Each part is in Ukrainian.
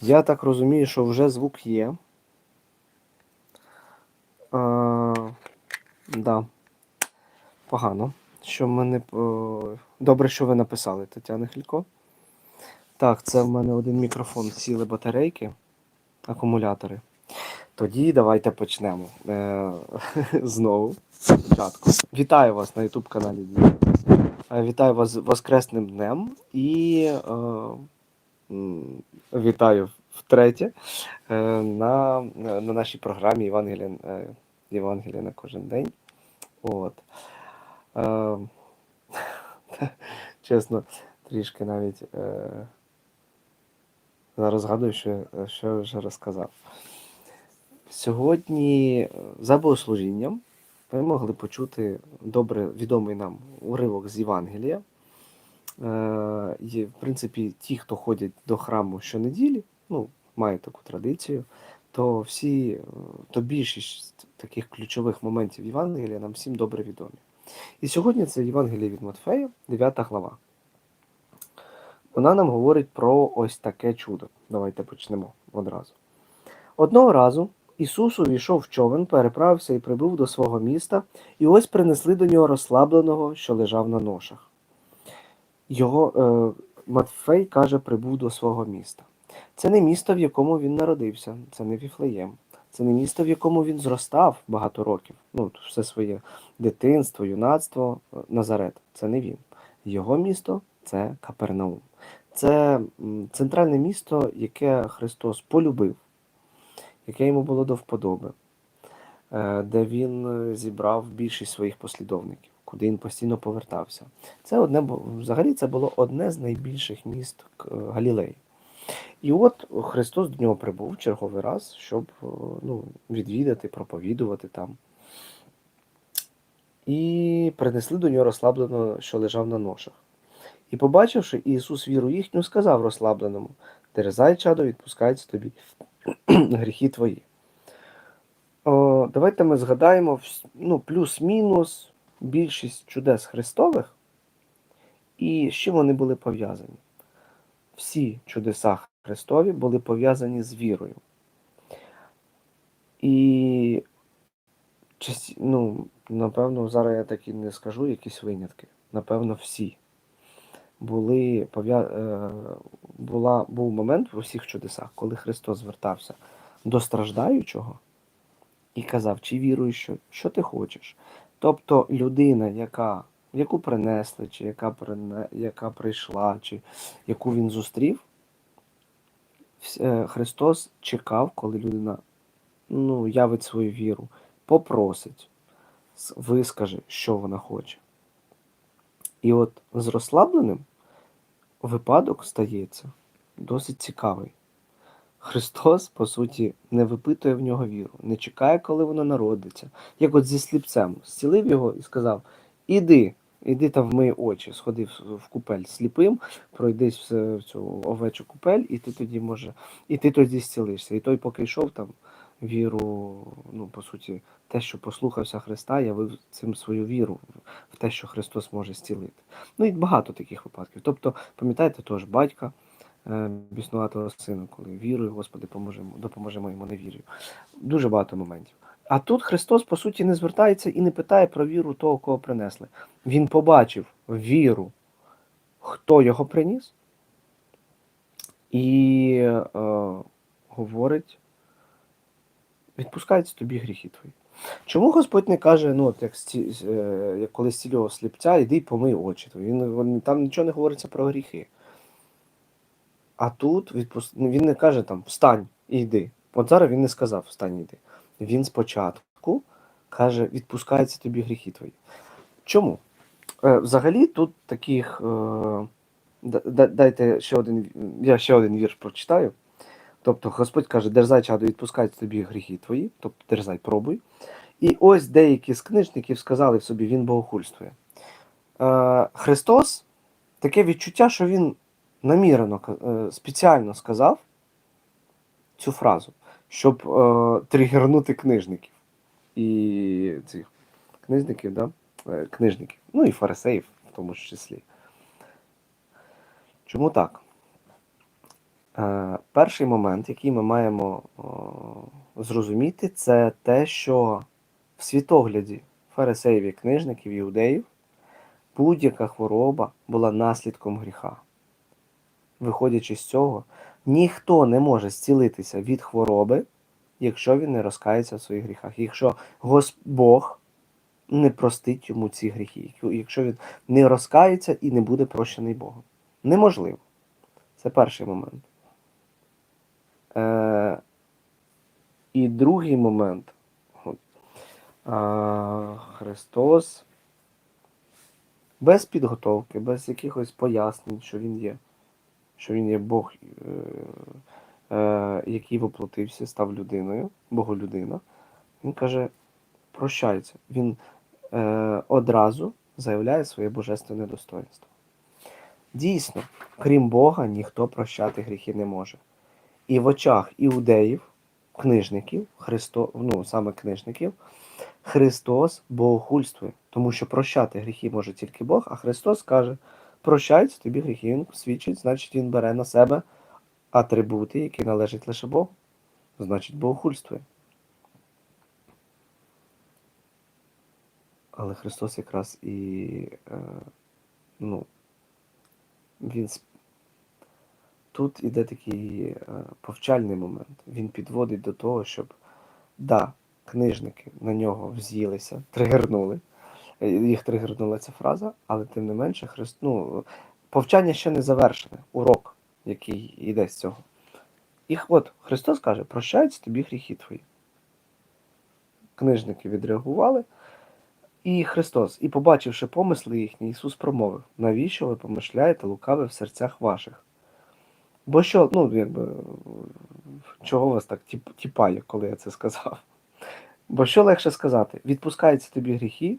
Я так розумію, що вже звук є. А, да. Погано. Що мене. Добре, що ви написали, Тетяна Хілько. Так, це в мене один мікрофон, сіли батарейки, акумулятори. Тоді давайте почнемо. Е, знову. Спочатку. Вітаю вас на YouTube каналі Е, Вітаю вас з Воскресним днем і е, вітаю втретє е, на, на нашій програмі Євангелія, е, Євангелія на кожен день. От. Е, чесно, трішки навіть зараз згадую, що, що я вже розказав. Сьогодні за богослужінням ви могли почути добре відомий нам уривок з Євангелія. Е, в принципі, ті, хто ходять до храму щонеділі, ну, мають таку традицію, то всі, то більшість таких ключових моментів Євангелія нам всім добре відомі. І сьогодні це Євангеліє від Матфея, 9 глава. Вона нам говорить про ось таке чудо. Давайте почнемо одразу. Одного разу Ісус увійшов в човен, переправився і прибув до свого міста, і ось принесли до нього розслабленого, що лежав на ношах. Його е, Матфей каже, прибув до свого міста. Це не місто, в якому він народився, це не Віфлеєм, це не місто, в якому він зростав багато років. Ну, все своє дитинство, юнацтво, е, Назарет. Це не він. Його місто це Капернаум. Це центральне місто, яке Христос полюбив, яке йому було до вподоби, е, де він е, зібрав більшість своїх послідовників, куди він постійно повертався. Це одне взагалі це було одне з найбільших міст Галілеї. І от Христос до нього прибув черговий раз, щоб е, ну, відвідати, проповідувати там. І принесли до нього розслабленого, що лежав на ношах. І, побачивши Ісус віру їхню, сказав розслабленому: Терезай, чадо, відпускаються тобі гріхи твої. О, давайте ми згадаємо ну, плюс-мінус більшість чудес Христових, і з чим вони були пов'язані. Всі чудеса Христові були пов'язані з вірою. І ну, напевно, зараз я так і не скажу якісь винятки. Напевно, всі. Були е, була, був момент в усіх чудесах, коли Христос звертався до страждаючого і казав, чи віруєш, що, що ти хочеш. Тобто людина, яка, яку принесли, чи яка, яка прийшла, чи яку він зустрів, е, Христос чекав, коли людина ну, явить свою віру, попросить, вискаже, що вона хоче. І от з розслабленим випадок стається досить цікавий. Христос, по суті, не випитує в нього віру, не чекає, коли вона народиться. Як от зі сліпцем, зцілив його і сказав: Іди, іди там вмий очі, сходи в- купель сліпим, пройдись в цю овечу купель, і ти тоді може, і ти тоді зцілишся. І той, поки йшов там, віру, ну, по суті, те, що послухався Христа, явив цим свою віру в те, що Христос може зцілити. Ну і багато таких випадків. Тобто, пам'ятаєте теж батька е, біснуватого сина, коли вірую, Господи, поможемо, допоможемо йому невір'ю. Дуже багато моментів. А тут Христос, по суті, не звертається і не питає про віру того, кого принесли. Він побачив віру, хто його приніс, і е, говорить: відпускаються тобі гріхи твої. Чому Господь не каже, ну, от як, е, як коли зцілював сліпця, іди й помий очі він, там нічого не говориться про гріхи. А тут відпус... ну, він не каже там встань і йди. От зараз він не сказав встань і йди. Він спочатку каже, відпускаються тобі гріхи твої. Чому? Е, взагалі тут таких. Е, да- да- дайте ще один, я ще один вірш прочитаю. Тобто Господь каже, дерзай, чадо, відпускаються тобі гріхи твої, тобто дерзай, пробуй. І ось деякі з книжників сказали собі, він богохульствує. Е, Христос таке відчуття, що він намірено е, спеціально сказав цю фразу, щоб е, тригернути книжників і цих книжників, да? е, книжників, ну і фарисеїв в тому ж числі. Чому так? Е, перший момент, який ми маємо о, зрозуміти, це те, що в світогляді фарисеїв і книжників, іудеїв, будь-яка хвороба була наслідком гріха. Виходячи з цього, ніхто не може зцілитися від хвороби, якщо він не розкається в своїх гріхах. Якщо Бог не простить йому ці гріхи, якщо він не розкається і не буде прощений Богом. Неможливо. Це перший момент. Е, і другий момент. А, Христос без підготовки, без якихось пояснень, що Він є, що Він є Бог, е, е, який воплотився, став людиною, Боголюдина. Він каже, прощається. Він е, одразу заявляє своє божественне достоинство. Дійсно, крім Бога, ніхто прощати гріхи не може. І в очах іудеїв, книжників, Христо, ну саме книжників, Христос богохульствує, тому що прощати гріхи може тільки Бог, а Христос каже: прощаються тобі гріхи, Він свідчить, значить Він бере на себе атрибути, які належать лише Богу. Значить, богохульствує. Але Христос якраз і е, ну, він тут іде такий е, повчальний момент. Він підводить до того, щоб да, книжники на нього вз'їлися, тригернули. Е, Їх тригернула ця фраза, але тим не менше, Христ, ну, повчання ще не завершене, урок, який йде з цього. І от Христос каже: прощаються тобі гріхи твої. Книжники відреагували. І Христос, і побачивши помисли їхні, Ісус промовив: навіщо ви помишляєте лукаве в серцях ваших? Бо що, ну, якби, чого вас так тіпає, коли я це сказав? Бо що легше сказати? Відпускаються тобі гріхи,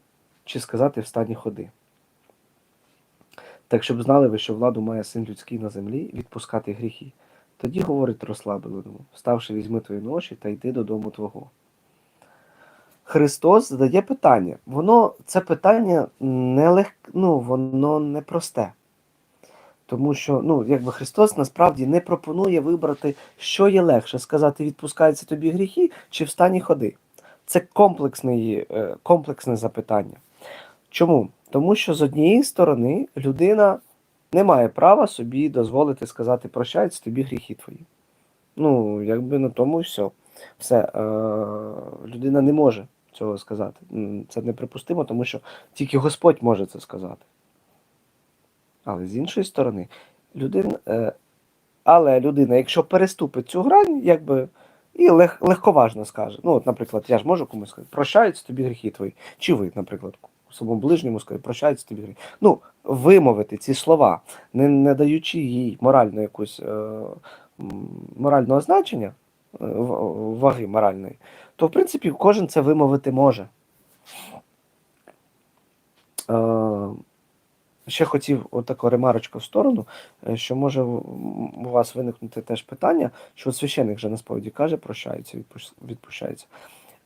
чи сказати встані ходи? Так щоб знали ви, що владу має син людський на землі відпускати гріхи. Тоді говорить розслабленому, вставши, візьми твої ноші та йди додому твого. Христос задає питання. Воно це питання не лег, ну, воно не просте. Тому що ну, якби Христос насправді не пропонує вибрати, що є легше сказати, відпускаються тобі гріхи, чи встані ходи. Це комплексний, е, комплексне запитання. Чому? Тому що з однієї сторони людина не має права собі дозволити сказати прощаються тобі гріхи твої. Ну, якби на тому і все. Все, е, людина не може цього сказати. Це неприпустимо, тому що тільки Господь може це сказати. Але з іншої сторони, людина, е, але людина, якщо переступить цю грань, якби і лег, легковажно скаже. Ну, от, наприклад, я ж можу комусь сказати, прощаються тобі гріхи твої. Чи ви, наприклад, своєму ближньому сказати, прощаються тобі. Ну, вимовити ці слова, не, не даючи їй моральну якусь е, морального значення, е, ваги моральної, то в принципі кожен це вимовити може. Е, ще хотів отаку ремарочку в сторону, е, що може у вас виникнути теж питання, що от священник вже на сповіді каже, прощається, відпущається.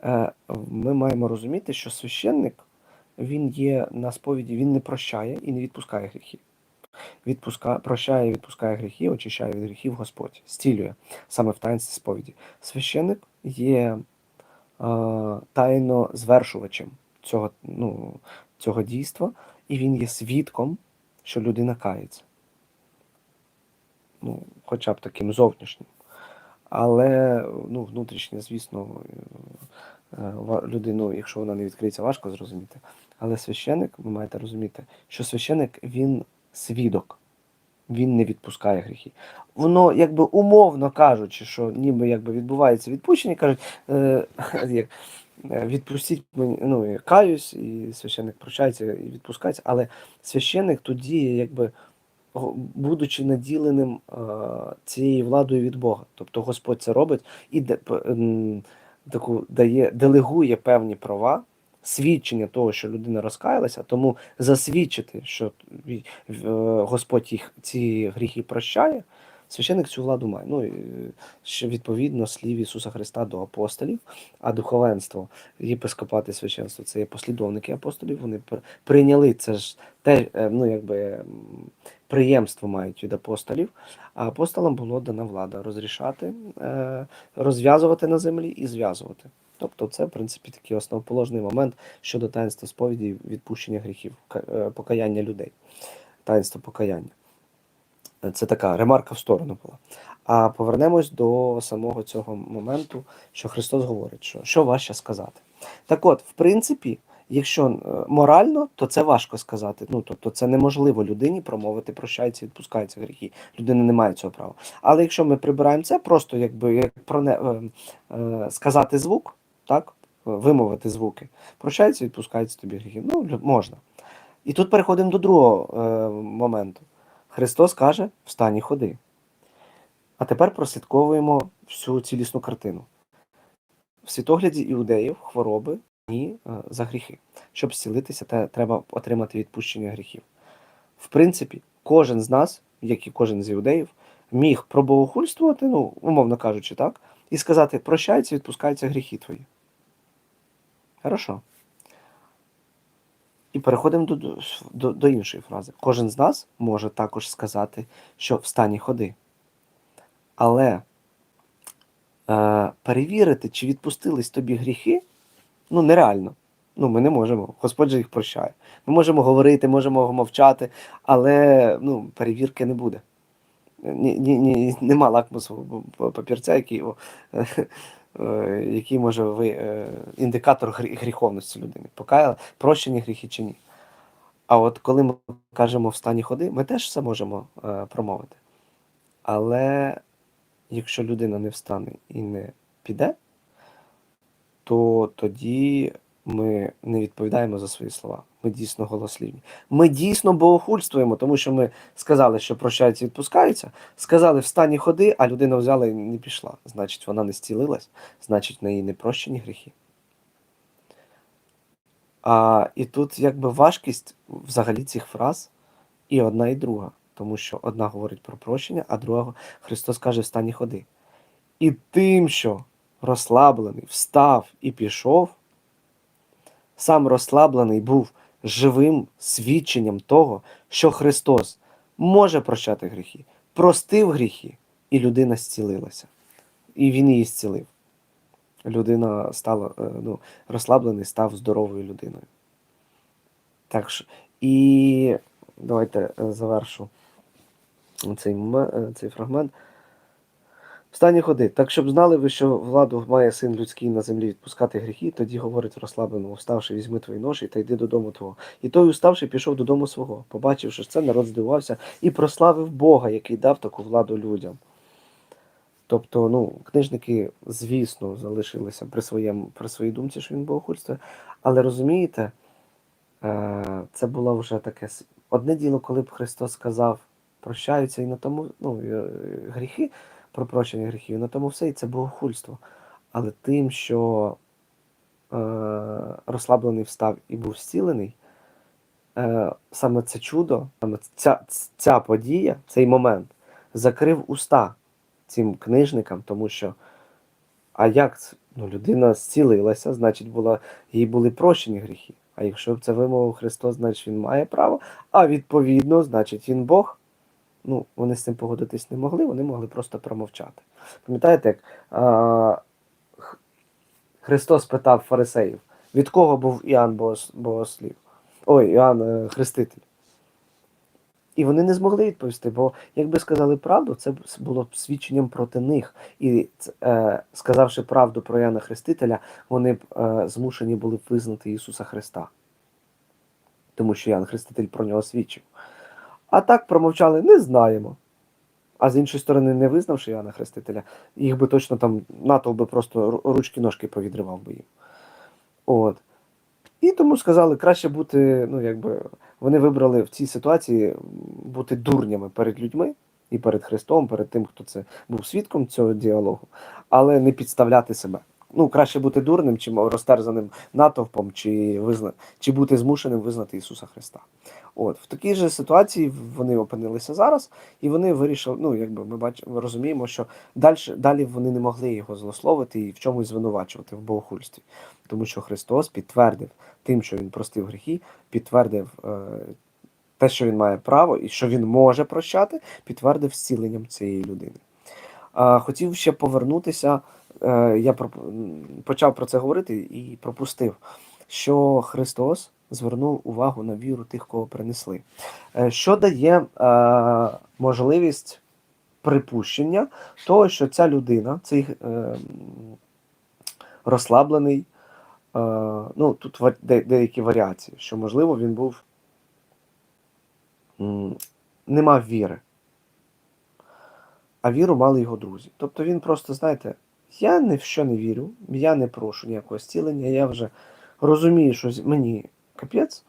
Е, Ми маємо розуміти, що священник він є на сповіді, він не прощає і не відпускає гріхи. Відпуска, прощає відпускає гріхи, очищає від гріхів Господь, зцілює саме в таїнстві сповіді. Священник є е, тайно звершувачем цього, ну, цього дійства, і він є свідком, що людина кається. Ну, хоча б таким зовнішнім. Але ну, внутрішнє, звісно, е, людину, якщо вона не відкриється, важко зрозуміти. Але священик, ви маєте розуміти, що священик він свідок, він не відпускає гріхи. Воно, якби умовно кажучи, що ніби якби відбувається відпущення, кажуть, е, е, відпустіть мені, ну, каюсь, і священник прощається і відпускається, але священник тоді, якби будучи наділеним е, цією владою від Бога. Тобто Господь це робить і де, м, таку дає, делегує певні права, свідчення того, що людина розкаялася, тому засвідчити, що е, Господь їх ці гріхи прощає, священик цю владу має. Ну, і, що відповідно слів Ісуса Христа до апостолів, а духовенство, єпископати священство це є послідовники апостолів. Вони прийняли це ж те, е, ну якби приємство мають від апостолів. А апостолам було дана влада розрішати, е, розв'язувати на землі і зв'язувати. Тобто, це в принципі такий основоположний момент щодо таїнства сповіді відпущення гріхів, е, покаяння людей, таїнство покаяння. Це така ремарка в сторону була. А повернемось до самого цього моменту, що Христос говорить, що, що важче сказати. Так от, в принципі, якщо е, морально, то це важко сказати. Ну, тобто це неможливо людині промовити, прощаються, відпускаються гріхи. Людина не має цього права. Але якщо ми прибираємо це, просто якби як проне, е, е, сказати звук, так, вимовити звуки, прощаються, відпускаються тобі гріхи. Ну, можна. І тут переходимо до другого е, моменту. Христос каже: встань і ходи. А тепер прослідковуємо всю цілісну картину. В світогляді іудеїв хвороби ні е, за гріхи. Щоб зцілитися, те треба отримати відпущення гріхів. В принципі, кожен з нас, як і кожен з іудеїв, міг пробогохульствувати, ну, умовно кажучи, так, і сказати: прощаються, відпускаються гріхи твої. Хорошо. І переходимо до, до, до іншої фрази. Кожен з нас може також сказати, що встань і ходи. Але е, перевірити, чи відпустились тобі гріхи, ну нереально. Ну, ми не можемо. Господь же їх прощає. Ми можемо говорити, можемо мовчати, але ну, перевірки не буде. Ні, ні, ні, нема лакмусового папірця, який, о, е, е, який може ви, е, індикатор гріховності людини. Покаяла, прощені гріхи чи ні. А от коли ми кажемо в стані ходи, ми теж все можемо е, промовити. Але якщо людина не встане і не піде, то тоді ми не відповідаємо за свої слова. Ми дійсно голослівні. Ми дійсно богохульствуємо, тому що ми сказали, що прощаються і відпускаються, сказали встань і ходи, а людина взяла і не пішла. Значить, вона не зцілилась, значить, в неї не прощені гріхи. А, і тут якби важкість взагалі цих фраз і одна, і друга. Тому що одна говорить про прощення, а друга Христос каже встань і ходи. І тим, що розслаблений, встав і пішов, сам розслаблений був живим свідченням того, що Христос може прощати гріхи, простив гріхи, і людина зцілилася. І він її зцілив. Людина стала е, ну, розслаблений, став здоровою людиною. Так що, і давайте е, завершу цей, е, цей фрагмент. Встані ходи, так щоб знали ви, що владу має син людський на землі відпускати гріхи, тоді говорить розслабленому, вставши, візьми твої ноші та йди додому твого. І той, уставши, пішов додому свого. Побачивши це, народ здивувався і прославив Бога, який дав таку владу людям. Тобто, ну, книжники, звісно, залишилися при, своєму, при своїй думці, що він богохульствує, але розумієте, е, це було вже таке одне діло, коли б Христос сказав, прощаються і на тому ну, е, гріхи, про прощення гріхів, на тому все, і це богохульство. Але тим, що е, розслаблений встав і був зцілений, е, саме це чудо, саме ця, ця подія, цей момент закрив уста цим книжникам, тому що а як? Ну, людина зцілилася, значить, була, їй були прощені гріхи. А якщо це вимовив Христос, значить він має право, а відповідно, значить він Бог. Ну, вони з цим погодитись не могли, вони могли просто промовчати. Пам'ятаєте, як а, Христос питав фарисеїв, від кого був Іоанн Богослів? Ой, Іоанн е, Хреститель. І вони не змогли відповісти, бо якби сказали правду, це було б свідченням проти них. І е, сказавши правду про Яна Хрестителя, вони б е, змушені були б визнати Ісуса Христа. Тому що Ян Хреститель про нього свідчив. А так промовчали, не знаємо. А з іншої сторони, не визнавши Іоанна Хрестителя, їх би точно там натовп би просто ручки-ножки повідривав би їм. От. І тому сказали, краще бути, ну якби вони вибрали в цій ситуації бути дурнями перед людьми і перед Христом, перед тим, хто це був свідком цього діалогу, але не підставляти себе. Ну, краще бути дурним, чим розтерзаним натовпом, чи, визна... чи бути змушеним визнати Ісуса Христа. От, в такій же ситуації вони опинилися зараз, і вони вирішили, ну, якби ми бачимо, розуміємо, що далі, далі вони не могли його злословити і в чомусь звинувачувати в богохульстві. Тому що Христос підтвердив тим, що Він простив гріхи, підтвердив е, те, що він має право, і що він може прощати, підтвердив зціленням цієї людини. Хотів ще повернутися. Е, Я почав про це говорити і пропустив, що Христос звернув увагу на віру тих, кого принесли. Е, Що дає е, можливість припущення того, що ця людина, цей розслаблений, ну тут деякі варіації, що можливо він був не мав віри, а віру мали його друзі. Тобто він просто, знаєте, я ні в що не вірю, я не прошу ніякого зцілення, я вже розумію, що мені капець,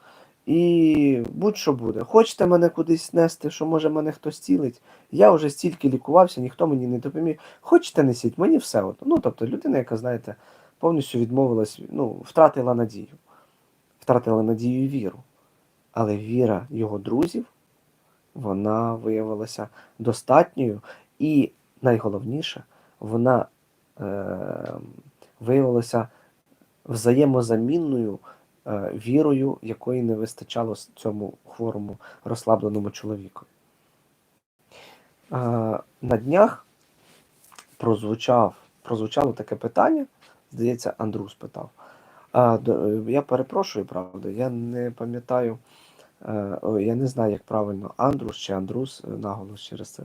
і будь-що буде. Хочете мене кудись нести, що може мене хтось цілить, я вже стільки лікувався, ніхто мені не допоміг. Хочете несіть, мені все одно. Ну, тобто людина, яка, знаєте, повністю відмовилась, ну, втратила надію. Втратила надію і віру. Але віра його друзів, вона виявилася достатньою, і найголовніше, вона виявилася взаємозамінною е, вірою, якої не вистачало цьому хворому розслабленому чоловіку. Е, на днях прозвучав, прозвучало таке питання, здається, Андрус питав. Е, я перепрошую, правда, я не пам'ятаю, е, я не знаю, як правильно Андрус чи Андрус е, наголос через це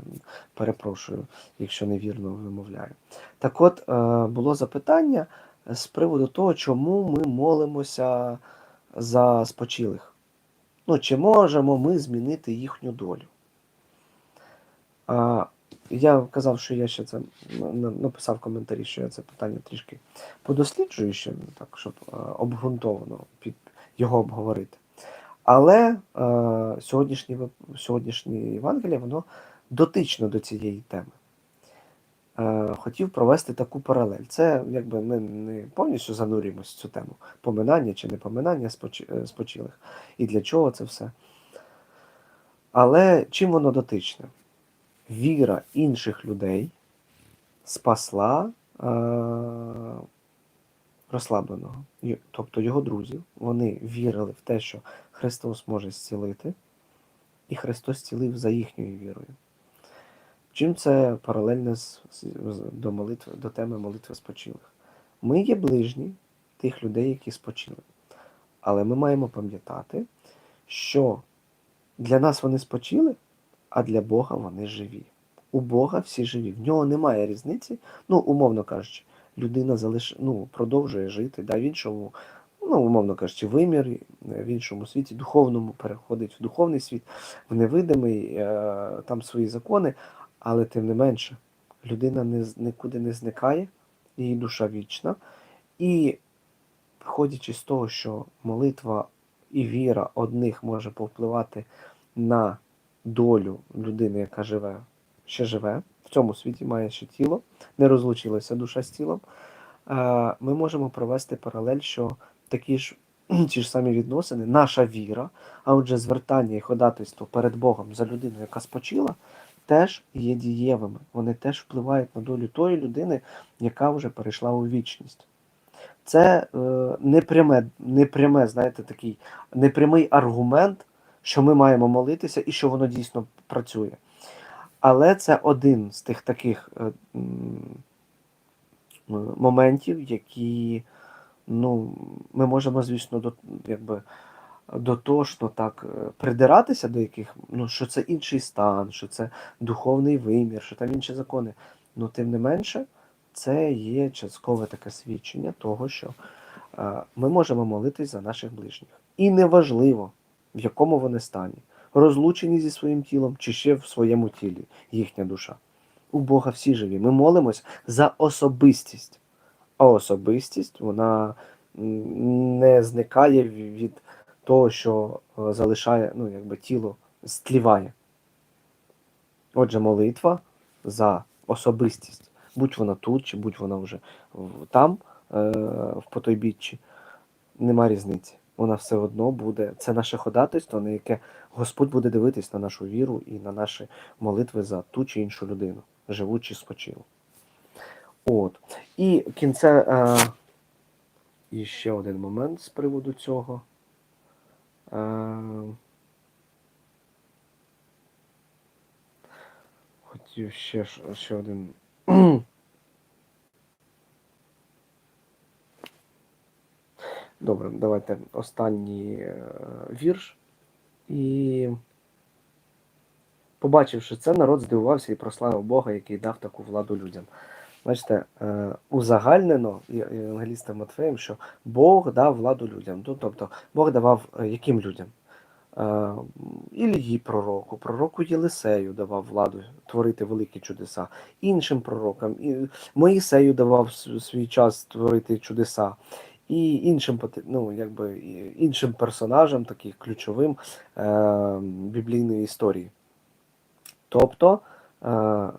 перепрошую, якщо невірно вимовляю. Так от, е, було запитання з приводу того, чому ми молимося за спочилих. Ну, чи можемо ми змінити їхню долю? Я казав, що я ще це на- на- написав в коментарі, що я це питання трішки подосліджую ще, так, щоб е, обґрунтовано його обговорити. Але е, сьогоднішнє, сьогоднішнє Євангеліє, воно дотично до цієї теми. Е, хотів провести таку паралель. Це якби ми не повністю занурюємося в цю тему поминання чи не поминання спочи- е, спочилих. І для чого це все. Але чим воно дотичне? Віра інших людей спасла е, розслабленого, тобто його друзів. Вони вірили в те, що Христос може зцілити, і Христос зцілив за їхньою вірою. Чим це паралельно до молитви, до теми молитви спочилих? Ми є ближні тих людей, які спочили. Але ми маємо пам'ятати, що для нас вони спочили, а для Бога вони живі. У Бога всі живі. В нього немає різниці. Ну, умовно кажучи, людина залиш... ну, продовжує жити, да, в іншому, ну, умовно кажучи, вимірі, в іншому світі, духовному переходить в духовний світ, в невидимий, е, там свої закони, але тим не менше, людина не, нікуди не зникає, її душа вічна. І виходячи з того, що молитва і віра одних може повпливати на долю людини, яка живе, ще живе, в цьому світі має ще тіло, не розлучилася душа з тілом, е, ми можемо провести паралель, що такі ж ті ж самі відносини, наша віра, а отже, звертання і ходатайство перед Богом за людину, яка спочила, теж є дієвими. Вони теж впливають на долю тої людини, яка вже перейшла у вічність. Це е, непряме, непряме, знаєте, такий непрямий аргумент, що ми маємо молитися і що воно дійсно працює. Але це один з тих таких е, е, моментів, які ну, ми можемо, звісно, до, якби, дотошно так е, придиратися до яких, ну, що це інший стан, що це духовний вимір, що там інші закони. Ну, тим не менше, це є часткове таке свідчення того, що е, ми можемо молитись за наших ближніх. І неважливо, в якому вони стані, розлучені зі своїм тілом чи ще в своєму тілі їхня душа. У Бога всі живі. Ми молимось за особистість. А особистість вона не зникає від того, що е, залишає, ну, якби тіло стліває. Отже, молитва за особистість, будь вона тут, чи будь вона вже там, в потойбіччі, нема різниці. Вона все одно буде. Це наше ходатайство, на яке Господь буде дивитись на нашу віру і на наші молитви за ту чи іншу людину, живу чи спочилу. От. І кінце. Е, і ще один момент з приводу цього. Е, хотів ще, ще один. Добре, давайте останній е, вірш. І побачивши це, народ здивувався і прославив Бога, який дав таку владу людям. Бачите, е, узагальнено євангелістом Матфеєм, що Бог дав владу людям. Ну, Тобто Бог давав е, яким людям? Е, Ілії пророку, пророку Єлисею давав владу творити великі чудеса, іншим пророкам, і Моїсею давав свій час творити чудеса, і іншим ну, якби, іншим персонажам, таких ключовим е, біблійної історії. Тобто е,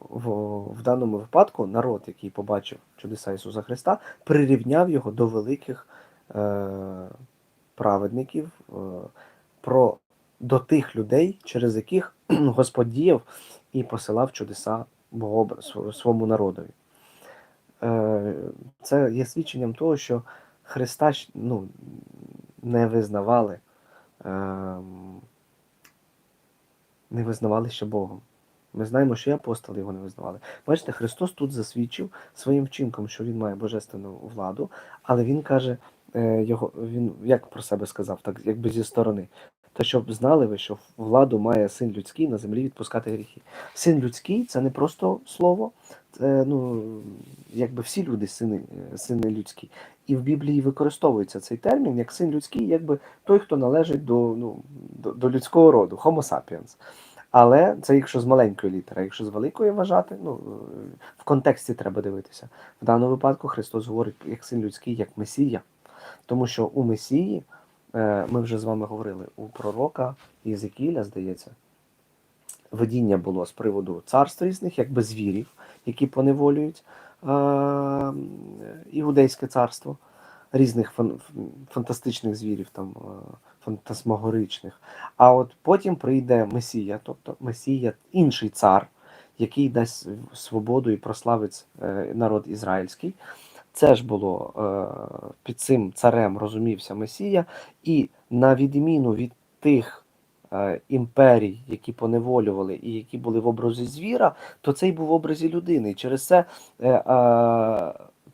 в, в даному випадку народ, який побачив чудеса Ісуса Христа, прирівняв його до великих е, праведників, е, про, до тих людей, через яких Господь діяв і посилав чудеса своєму народові. Е, це є свідченням того, що Христа ну, не визнавали, ем, не визнавали ще Богом. Ми знаємо, що і апостоли його не визнавали. Бачите, Христос тут засвідчив своїм вчинком, що він має божественну владу, але він каже, е, його, він як про себе сказав, так якби зі сторони. То щоб знали ви, що владу має син людський на землі відпускати гріхи. Син людський це не просто слово, це ну, якби всі люди сини, сини людські. І в Біблії використовується цей термін як син людський, якби той, хто належить до, ну, до, до людського роду, Homo sapiens. Але це якщо з маленької літери, якщо з великої вважати, ну е, в контексті треба дивитися. В даному випадку Христос говорить як син людський, як Месія. Тому що у Месії, е, ми вже з вами говорили, у пророка Єзекіля, здається, видіння було з приводу царств різних, якби звірів, які поневолюють е, іудейське царство, різних фан- фантастичних звірів, там, фантасмагоричних. А от потім прийде Месія, тобто Месія, інший цар, який дасть свободу і прославить е, народ ізраїльський. Це ж було е, під цим царем розумівся Месія, і на відміну від тих е, імперій, які поневолювали і які були в образі звіра, то цей був в образі людини. І через це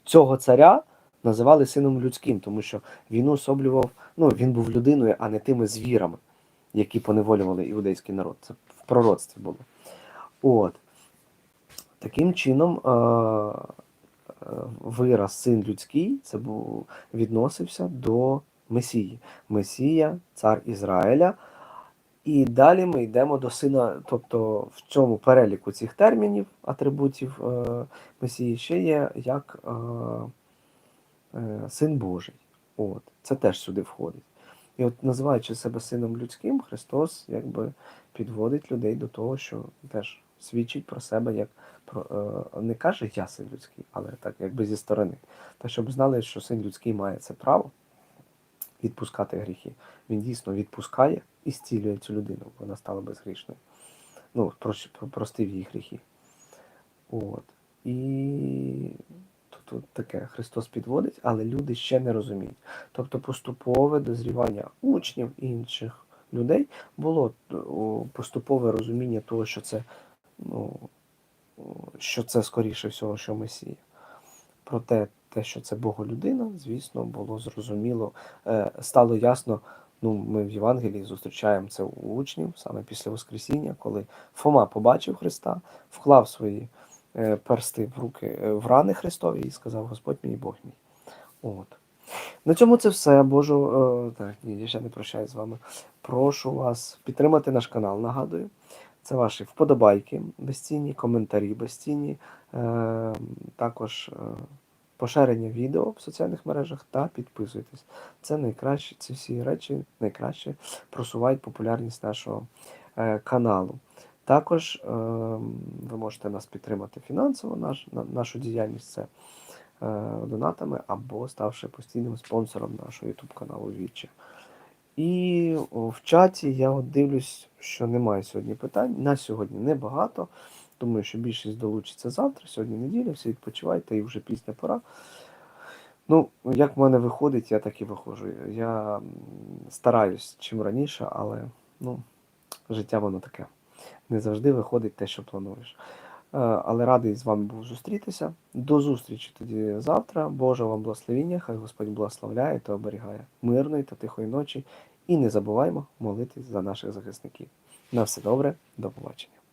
цього царя називали сином людським, тому що він особлював, ну він був людиною, а не тими звірами, які поневолювали іудейський народ. Це в пророцтві було. От. Таким чином, е, е, вираз син людський це був, відносився до Месії. Месія, цар Ізраїля. І далі ми йдемо до сина, тобто в цьому переліку цих термінів, атрибутів е, Месії ще є як е, син Божий. От, це теж сюди входить. І от називаючи себе сином людським, Христос якби підводить людей до того, що теж свідчить про себе, як про е, не каже я син людський, але так якби зі сторони. Та щоб знали, що син людський має це право відпускати гріхи. Він дійсно відпускає і зцілює цю людину, вона стала безгрішною. Ну, прос- простив її гріхи. От. Таке Христос підводить, але люди ще не розуміють. Тобто поступове дозрівання учнів і інших людей було поступове розуміння того, що це, ну, що це скоріше всього, що Месія. Проте те, що це Боголюдина, звісно, було зрозуміло, е, стало ясно. Ну, ми в Євангелії зустрічаємо це у учнів саме після Воскресіння, коли Фома побачив Христа, вклав свої е, персти в руки е, в рани Христові і сказав: Господь мій Бог мій. От. На цьому це все. Божу. е, так, ні, я ще не прощаюсь з вами. Прошу вас підтримати наш канал. Нагадую, це ваші вподобайки безцінні, коментарі безцінні, е, також е, поширення відео в соціальних мережах та підписуйтесь. Це найкраще, ці всі речі найкраще просувають популярність нашого е, каналу. Також е, ви можете нас підтримати фінансово, наш, на, нашу діяльність. Це донатами або ставши постійним спонсором нашого YouTube каналу Вічі. І в чаті я от дивлюсь, що немає сьогодні питань. На сьогодні небагато. Думаю, що більшість долучиться завтра. Сьогодні неділя, всі відпочивайте і вже після пора. Ну, як в мене виходить, я так і виходжу. Я стараюсь чим раніше, але ну, життя воно таке. Не завжди виходить те, що плануєш. Е, Але радий з вами був зустрітися. До зустрічі тоді завтра. Боже вам благословіння, хай Господь благословляє та оберігає мирної та тихої ночі. І не забуваймо молитись за наших захисників. На все добре, до побачення.